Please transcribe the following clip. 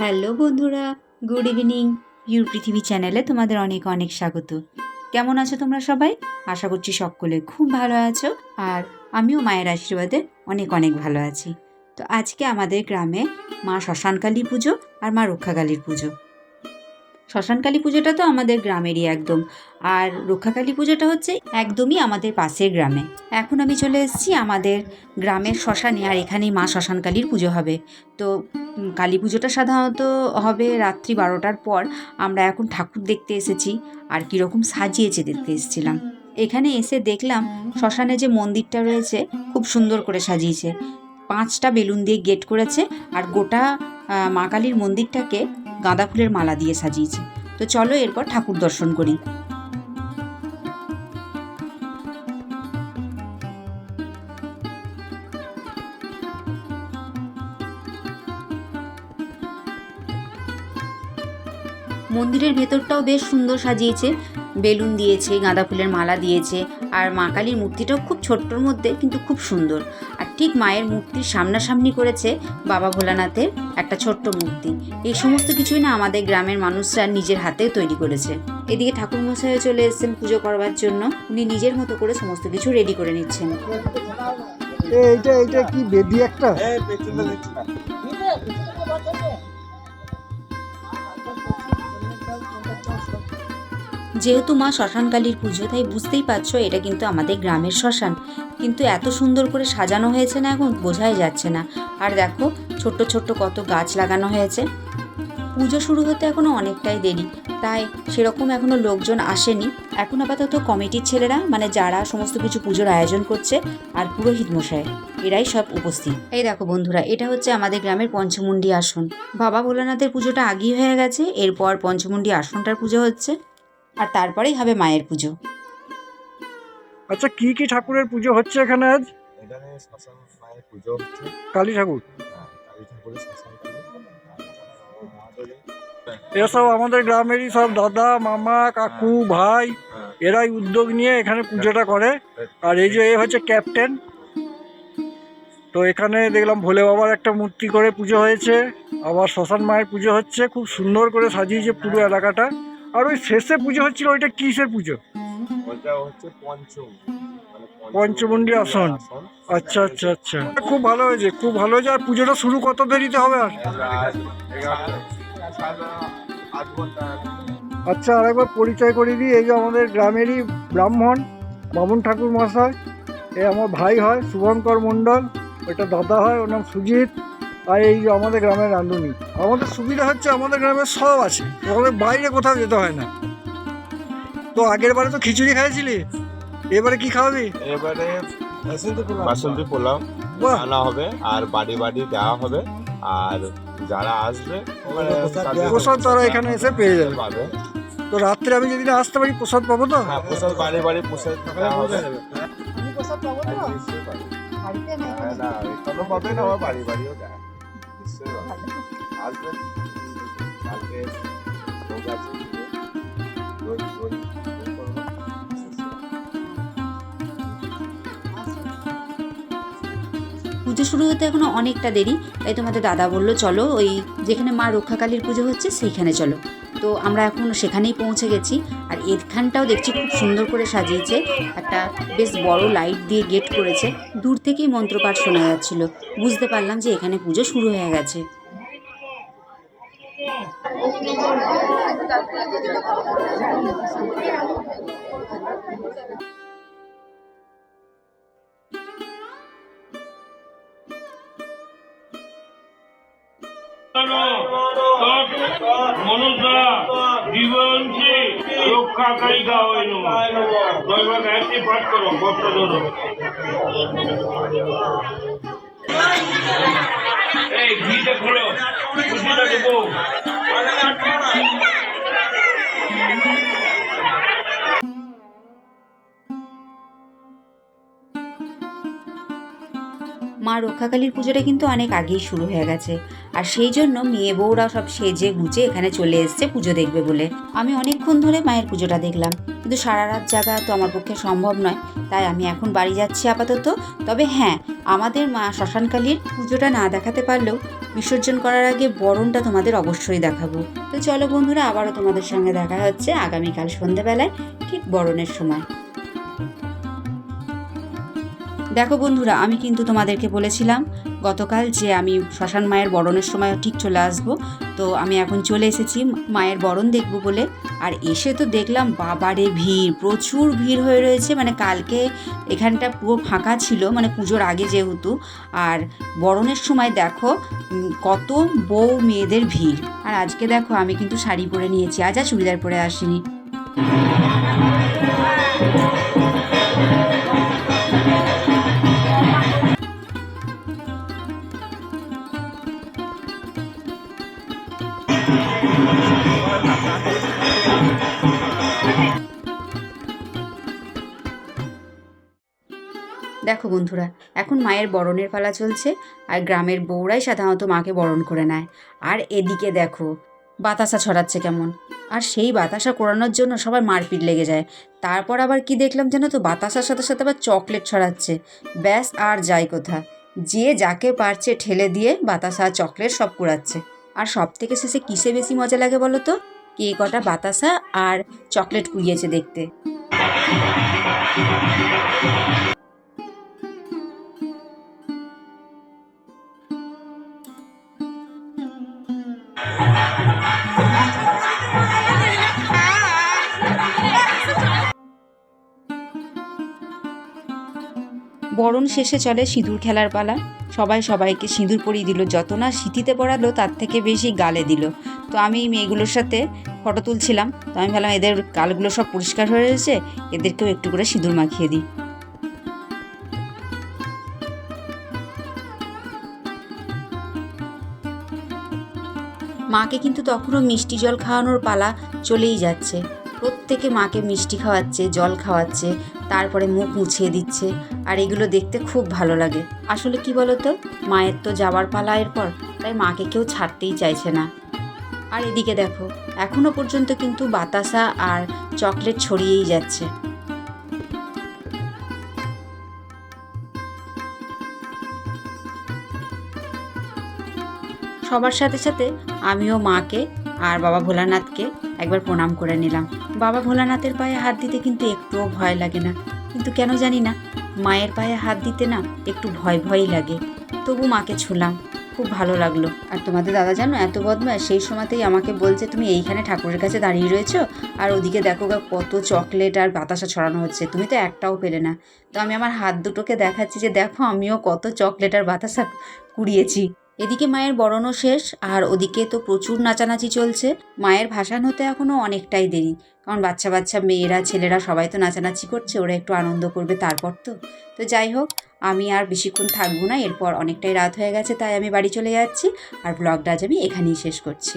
Hello বন্ধুরা, good evening. Your পৃথিবী চ্যানেলে তোমাদের অনেক অনেক স্বাগত। কেমন আছো তোমরা সবাই? আশা করছি সকলে খুব ভালো আছো আর আমিও মায়ের আশীর্বাদে অনেক অনেক ভালো আছি। তো আজকে আমাদের গ্রামে মা শ্মশানকালী পুজো আর মা রক্ষাকালীর পুজো। শ্মশানকালী পুজোটা তো আমাদের গ্রামেরই একদম। আর রক্ষাকালী পুজোটা হচ্ছে একদমই আমাদের পাশের গ্রামে। এখন আমি চলে এসেছি আমাদের গ্রামের শ্মশানে, আর এখানেই মা শ্মশানকালীর পুজো হবে। তো কালী পুজোটা সাধারণত হবে রাত্রি বারোটার পর। আমরা এখন ঠাকুর দেখতে এসেছি, আর কীরকম সাজিয়েছে দেখতে এসেছিলাম। এখানে এসে দেখলাম শ্মশানে যে মন্দিরটা রয়েছে, খুব সুন্দর করে সাজিয়েছে। পাঁচটা বেলুন দিয়ে গেট করেছে, আর গোটা মা কালীর মন্দিরটাকে গাঁদা ফুলের মালা দিয়ে সাজিয়েছে। তো চলো এরপর ঠাকুর দর্শন করি। মন্দিরের ভেতরটাও বেশ সুন্দর সাজিয়েছে। বেলুন দিয়েছে, গাঁদা ফুলের মালা দিয়েছে আর মা কালীর মূর্তিটাও খুব ছোট্টর মধ্যে কিন্তু খুব সুন্দর। আর ঠিক মায়ের মূর্তির সামনাসামনি করেছে বাবা ভোলানাথের একটা ছোট্ট মূর্তি। এই সমস্ত কিছুই না আমাদের গ্রামের মানুষরা নিজের হাতে তৈরি করেছে। এদিকে ঠাকুর মশাইও চলে এসেছেন পুজো করবার জন্য। উনি নিজের মতো করে সমস্ত কিছু রেডি করে নিচ্ছেন। এইটা এইটা কি বেদি একটা? যেহেতু মা শ্মশানকালীর পুজো, তাই বুঝতেই পারছ এটা কিন্তু আমাদের গ্রামের শ্মশান। কিন্তু এত সুন্দর করে সাজানো হয়েছে না এখন বোঝাই যাচ্ছে না। আর দেখো, ছোট্ট ছোট্ট কত গাছ লাগানো হয়েছে। পুজো শুরু হতে এখনও অনেকটাই দেরি, তাই সেরকম এখনও লোকজন আসেনি। এখন আপাতত কমিটির ছেলেরা মানে যারা সমস্ত কিছু পুজোর আয়োজন করছে, আর পুরোহিত মশাই, এরাই সব উপস্থিত। এই দেখো বন্ধুরা, এটা হচ্ছে আমাদের গ্রামের পঞ্চমুণ্ডী আসন। বাবা ভোলানাথের পুজোটা আগেই হয়ে গেছে, এরপর পঞ্চমুণ্ডী আসনটার পুজো হচ্ছে। আর তারপরেই হবে মায়ের পুজো। আচ্ছা কি কি ঠাকুরের পুজো হচ্ছে এখানে আজ? এখানে শ্মশান মায়ের পুজো হচ্ছে। কালী ঠাকুর? হ্যাঁ, কালী ঠাকুরের শ্মশান পুজো। মহাদেবী এরা সব আমাদের গ্রামেরই সব দাদা মামা কাকু ভাই হ্যাঁ, এরাই উদ্যোগ নিয়ে এখানে পুজোটা করে। আর এই যে এ হচ্ছে ক্যাপ্টেন। তো এখানে দেখলাম ভোলে বাবার একটা মূর্তি করে পুজো হয়েছে। আবার শ্মশান মায়ের পুজো হচ্ছে। খুব সুন্দর করে সাজিয়েছে পুরো এলাকাটা। আর ওই শেষে পুজো হচ্ছিল ওইটা কিসের পুজো? ওটা হচ্ছে পঞ্চম। মানে আসন। আচ্ছা আচ্ছা আচ্ছা। খুব ভালো হয়েছে খুব ভালো হয়েছে আর পুজোটা শুরু কত দেরিতে হবে আর? আচ্ছা আর আরেকবার পরিচয় করে দিই এই যে আমাদের গ্রামেরই ব্রাহ্মণ বামুন ঠাকুর মশাই এ আমার ভাই হয় শুভঙ্কর মণ্ডল এটা দাদা হয় ওর নাম সুজিত। আর এই যে আমাদের গ্রামের রাঁধুনি। আমাদের সুবিধা হচ্ছে আমাদের গ্রামে সব আছে আমাদের বাইরে কোথাও যেতে হয় না। তো আগের বারে তো খিচুড়ি খাইছিলি এবারে কি খাওয়াবি? এবারে বাসন্তী পোলাও। আনা হবে আর বাড়ি বাড়ি দেওয়া হবে আর যারা আসবে মানে প্রসাদ তারা এখানে এসে পেয়ে যাবে। তো রাত্রে আমি যদি আসতে পারি প্রসাদ পাবো তো? হ্যাঁ প্রসাদ বাড়ি বাড়ি প্রসাদ হবে। পাবে। না পাবে না বাড়ি বাড়িও পাবে। পুজো শুরু হতে এখনও অনেকটা দেরি, তাই তোমাদের দাদা বলল, চলো ওই যেখানে মা রক্ষাকালীর পুজো হচ্ছে সেইখানে চলো। তো আমরা এখন সেখানেই পৌঁছে গেছি। আর এখানটাও দেখছি খুব সুন্দর করে সাজিয়েছে। একটা বেশ বড় লাইট দিয়ে গেট করেছে। দূর থেকেই মন্ত্রপাঠ শোনা যাচ্ছিল। বুঝতে পারলাম যে এখানে পুজো শুরু হয়ে গেছে। মনসা জীবনছি রক্ষাকারী গা হইল দৈবক একটি পাঠ করো বস্ত্র ধরো। এই ঘিটা খোলো খুশিটা দেবো মা রক্ষাকালীর পুজোটা কিন্তু অনেক আগেই শুরু হয়ে গেছে। আর সেই জন্য মেয়ে বউরা সব সেজে গুজে এখানে চলে এসছে পুজো দেখবে বলে। আমি অনেকক্ষণ ধরে মায়ের পুজোটা দেখলাম। কিন্তু সারা রাত জাগা তো আমার পক্ষে সম্ভব নয়। তাই আমি এখন বাড়ি যাচ্ছি আপাতত। তবে হ্যাঁ আমাদের মা শ্মশানকালীর পুজোটা না দেখাতে পারলেও বিসর্জন করার আগে বরণটা তোমাদের অবশ্যই দেখাবো। তো চলো বন্ধুরা, আবারও তোমাদের সঙ্গে দেখা হচ্ছে আগামীকাল সন্ধেবেলায় ঠিক বরণের সময়। দেখো বন্ধুরা, আমি কিন্তু তোমাদেরকে বলেছিলাম গতকাল যে আমি শ্মশান মায়ের বরণের সময় ঠিক চলে আসব। তো আমি এখন চলে এসেছি মায়ের বরণ দেখব বলে। আর এসে তো দেখলাম বাবারে ভিড়, প্রচুর ভিড় হয়ে রয়েছে। মানে কালকে এখানটা পুরো ফাঁকা ছিল মানে পুজোর আগে যেহেতু। আর বরণের সময় দেখো কত বউ মেয়েদের ভিড়। আর আজকে দেখো, আমি কিন্তু শাড়ি পরে নিয়েছি, আজ আর চুড়িদার পরে আসিনি। দেখো বন্ধুরা, এখন মায়ের বরণের পালা চলছে আর গ্রামের বউরাই সাধারণত মাকে বরণ করে নেয়। আর এদিকে দেখো, বাতাসা ছড়াচ্ছে কেমন। আর সেই বাতাসা কোরানোর জন্য সবার মারপিট লেগে যায়। তারপর আবার কি দেখলাম যেন তো, বাতাসার সাথে সাথে আবার চকলেট ছড়াচ্ছে। ব্যাস, আর যাই কোথা যে যাকে পারছে ঠেলে দিয়ে বাতাসা চকলেট সব কুড়াচ্ছে। আর সব থেকে শেষে কিসে বেশি মজা লাগে বলো তো? কে কটা বাতাসা আর চকলেট কুড়িয়েছে দেখতে। বরণ শেষে চলে সিঁদুর খেলার পালা। সবাই সবাইকে সিঁদুর পরিয়ে দিল যত না সিঁথিতে পড়ালো, তার থেকে বেশি গালে দিল। তো আমি মেয়েগুলোর সাথে ফটো তুলছিলাম। তো আমি ভাবলাম, এদের গালগুলো সব পরিষ্কার হয়ে রয়েছে এদেরকেও একটু করে সিঁদুর মাখিয়ে দিই। মাকে কিন্তু তখনও মিষ্টি জল খাওয়ানোর পালা চলেই যাচ্ছে। প্রত্যেকে মাকে মিষ্টি খাওয়াচ্ছে, জল খাওয়াচ্ছে। তারপরে মুখ মুছিয়ে দিচ্ছে। আর এগুলো দেখতে খুব ভালো লাগে। আসলে কি বলতো? মায়ের তো যাওয়ার পালা এরপর, তাই মাকে কেউ ছাড়তেই চাইছে না। আর এদিকে দেখো, এখনও পর্যন্ত কিন্তু বাতাসা আর চকলেট ছড়িয়েই যাচ্ছে। সবার সাথে সাথে আমিও মাকে আর বাবা ভোলানাথকে একবার প্রণাম করে নিলাম। বাবা ভোলানাথের পায়ে হাত দিতে কিন্তু একটুও ভয় লাগে না। কিন্তু কেন জানি না, মায়ের পায়ে হাত দিতে না একটু ভয় ভয়ই লাগে। তবু মাকে ছুলাম, খুব ভালো লাগল। আর তোমাদের দাদা জানো, এত বদমাস সেই সময়তেই আমাকে বলছে, তুমি এইখানে ঠাকুরের কাছে দাঁড়িয়ে রয়েছো, আর ওদিকে দেখো কত চকলেট আর বাতাসা ছড়ানো হচ্ছে। তুমি তো একটাও পেলে না। তো আমি আমার হাত দুটোকে দেখাচ্ছি যে, দেখো, আমিও কত চকলেট আর বাতাসা কুড়িয়েছি। এদিকে মায়ের বরণও শেষ, আর ওদিকে তো প্রচুর নাচানাচি চলছে। মায়ের ভাসান হতে এখনও অনেকটাই দেরি। কারণ বাচ্চা বাচ্চা মেয়েরা, ছেলেরা সবাই তো নাচানাচি করছে, ওরা একটু আনন্দ করবে তারপর তো। তো যাই হোক, আমি আর বেশিক্ষণ থাকব না, এরপর অনেকটাই রাত হয়ে গেছে, তাই আমি বাড়ি চলে যাচ্ছি, আর ব্লগটা আজ আমি এখানেই শেষ করছি।